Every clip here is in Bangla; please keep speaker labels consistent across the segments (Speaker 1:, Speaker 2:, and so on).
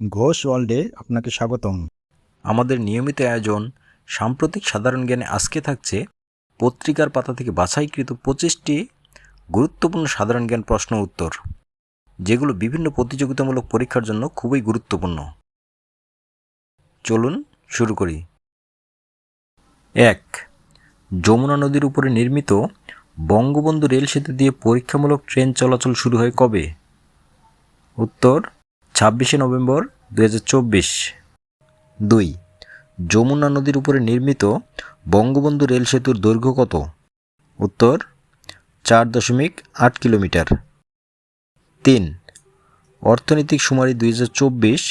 Speaker 1: ঘোষ ওয়ার্ল্ডে আপনাকে স্বাগতম।
Speaker 2: আমাদের নিয়মিত আয়োজন সাম্প্রতিক সাধারণ জ্ঞানে আজকে থাকছে পত্রিকার পাতা থেকে বাছাইকৃত পঁচিশটি গুরুত্বপূর্ণ সাধারণ জ্ঞান প্রশ্ন উত্তর, যেগুলো বিভিন্ন প্রতিযোগিতামূলক পরীক্ষার জন্য খুবই গুরুত্বপূর্ণ। চলুন শুরু করি। এক, যমুনা নদীর উপরে নির্মিত বঙ্গবন্ধু রেল সেতু দিয়ে পরীক্ষামূলক ট্রেন চলাচল শুরু হয় কবে? উত্তর ছাব্বিশে নভেম্বর দু হাজার দুই, যমুনা নদীর উপরে নির্মিত বঙ্গবন্ধু রেল সেতুর দৈর্ঘ্য কত? উত্তর, চার দশমিক আট কিলোমিটার। তিন, অর্থনৈতিক শুমারি দু হাজার চব্বিশ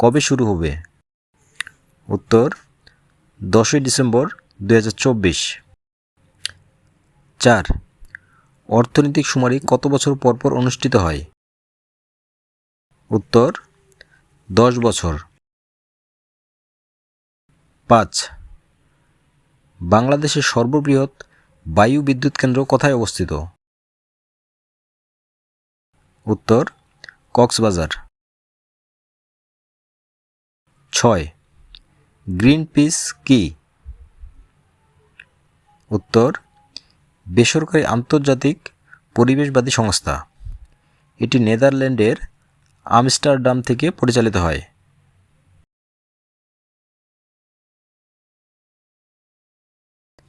Speaker 2: কবে শুরু হবে? উত্তর, দশই ডিসেম্বর দুই চার, অর্থনৈতিক সুমারি কত বছর পর পর অনুষ্ঠিত হয়? উত্তর, দশ বছর। পাঁচ, বাংলাদেশের সর্ববৃহৎ বায়ু বিদ্যুৎ কেন্দ্র কোথায় অবস্থিত? উত্তর, কক্সবাজার। ছয় গ্রিন পিস কি? উত্তর, বেসরকারি আন্তর্জাতিক পরিবেশবাদী সংস্থা। এটি নেদারল্যান্ডের আমস্টারডাম থেকে পরিচালিত হয়।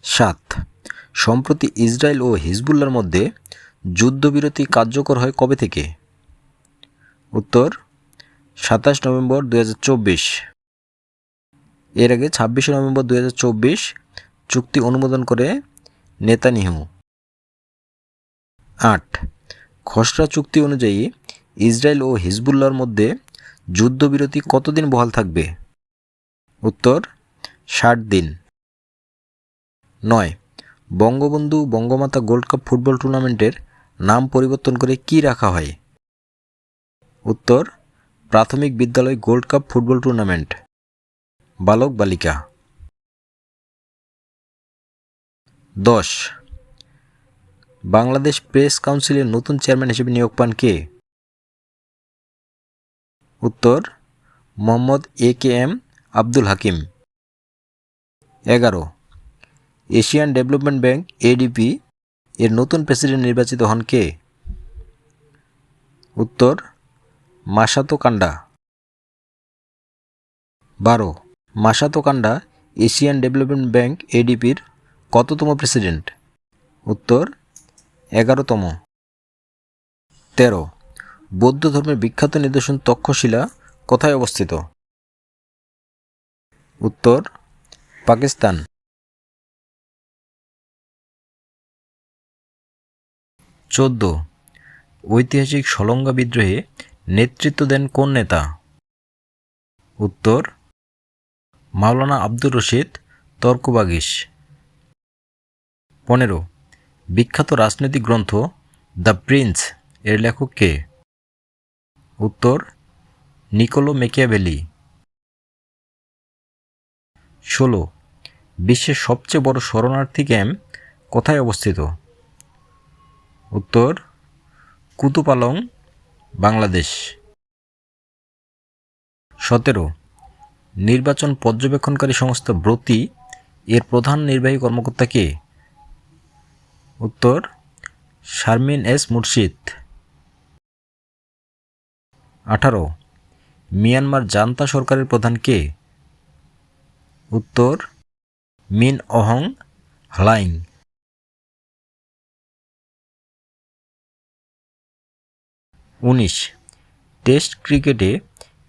Speaker 2: সাত, সম্প্রতি ইসরায়েল ও হিজবুল্লার মধ্যে যুদ্ধবিরতি কার্যকর হয় কবে থেকে? উত্তর, সাতাশ নভেম্বর দু হাজার চব্বিশ। এর আগে ছাব্বিশে নভেম্বর দু হাজার চব্বিশ চুক্তি অনুমোদন করে নেতানিহু আট, খসড়া চুক্তি অনুযায়ী ইসরায়েল ও হিজবুল্লাহর মধ্যে যুদ্ধবিরতি কতদিন বহাল থাকবে? উত্তর, ষাট দিন। নয়, Bangabandhu Bangamata gold cup football টুর্নামেন্টের নাম পরিবর্তন করে কি রাখা হয়? উত্তর, প্রাথমিক বিদ্যালয় গোল্ড কাপ ফুটবল টুর্নামেন্ট। বালক বালিকা। দশ, বাংলাদেশ প্রেস কাউন্সিলের নতুন চেয়ারম্যান হিসেবে নিয়োগ পান কে? উত্তর, Mohammad A K M Abdul Hakim. এগারো, এশিয়ান ডেভেলপমেন্ট ব্যাংক এডিপি এর নতুন প্রেসিডেন্ট নির্বাচিত হন কে? উত্তর মাসাতো কান্ডা। বারো Masato Kanda, Asian development bank এডিপির কততম প্রেসিডেন্ট? উত্তর, এগারোতম। তেরো বৌদ্ধ ধর্মের বিখ্যাত নিদর্শন তক্ষশিলা কোথায় অবস্থিত? উত্তর, পাকিস্তান। চোদ্দ। ঐতিহাসিক সলঙ্গা বিদ্রোহে নেতৃত্ব দেন কোন নেতা? উত্তর, মাওলানা আব্দুর রশিদ তর্কবাগিস। পনেরো। বিখ্যাত রাজনৈতিক গ্রন্থ দ্য প্রিন্স এর লেখক কে? উত্তর, নিকোলো মেকিয়াভেলি ষোলো, বিশ্বের সবচেয়ে বড় শরণার্থী ক্যাম্প কোথায় অবস্থিত? উত্তর, কুতুপালং, বাংলাদেশ। সতেরো, নির্বাচন পর্যবেক্ষণকারী সংস্থা ব্রতি এর প্রধান নির্বাহী কর্মকর্তা কে? উত্তর, শারমিন এস মুর্শিদ। আঠারো। মিয়ানমার জান্তা সরকারের প্রধান কে? উত্তর, মিন অহং হ্লাইং উনিশ। টেস্ট ক্রিকেটে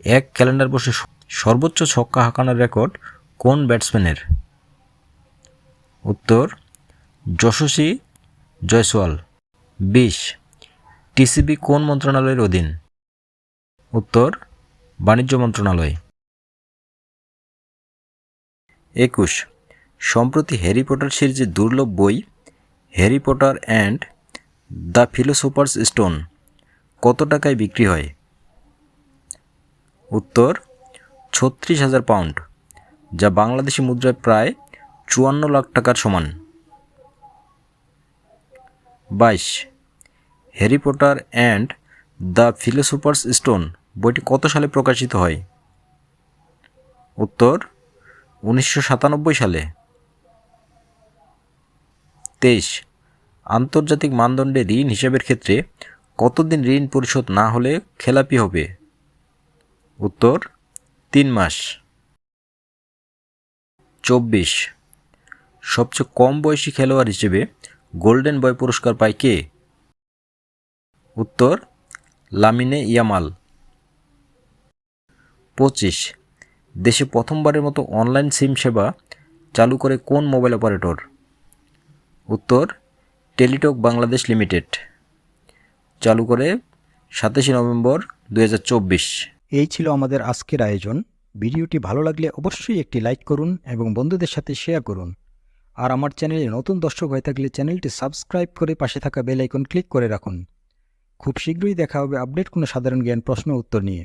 Speaker 2: এক ক্যালেন্ডার বসে সর্বোচ্চ ছক্কা হাঁকানোর রেকর্ড কোন ব্যাটসম্যানের? উত্তর, যশস্বী জয়সওয়াল। বিশ। টিসিবি কোন মন্ত্রণালয়ের অধীন? উত্তর, বাণিজ্য মন্ত্রণালয়। একুশ, সম্প্রতি হ্যারি পটার সিরিজের দুর্লভ বই, Harry Potter and the philosopher's stone, কত টাকায় বিক্রি হয়? উত্তর, ছত্রিশ হাজার পাউন্ড, যা বাংলাদেশি মুদ্রায় প্রায় চুয়ান্ন লাখ টাকার সমান। বাইশ, Harry Potter and the philosopher's stone বইটি কত সালে প্রকাশিত হয়? উত্তর, উনিশশো সাতানব্বই সালে। তেইশ, আন্তর্জাতিক মানদণ্ডে ঋণ হিসাবের ক্ষেত্রে কতদিন ঋণ পরিশোধ না হলে খেলাপি হবে? উত্তর, তিন মাস। চব্বিশ, সবচেয়ে কম বয়সী খেলোয়াড় হিসেবে গোল্ডেন বয় পুরস্কার পায় কে? উত্তর, লামিনে ইয়ামাল। পঁচিশ। দেশে প্রথমবারের মতো অনলাইন সিম সেবা চালু করে কোন মোবাইল অপারেটর? উত্তর, টেলিটক বাংলাদেশ লিমিটেড। চালু করে সাতাশে নভেম্বর দু হাজার চব্বিশ।
Speaker 1: এই ছিল আমাদের আজকের আয়োজন। ভিডিওটি ভালো লাগলে অবশ্যই একটি লাইক করুন এবং বন্ধুদের সাথে শেয়ার করুন। আর আমার চ্যানেলে নতুন দর্শক হয়ে থাকলে চ্যানেলটি সাবস্ক্রাইব করে পাশে থাকা বেল আইকন ক্লিক করে রাখুন। খুব শীঘ্রই দেখা হবে আপডেট কোনো সাধারণ জ্ঞান প্রশ্ন উত্তর নিয়ে।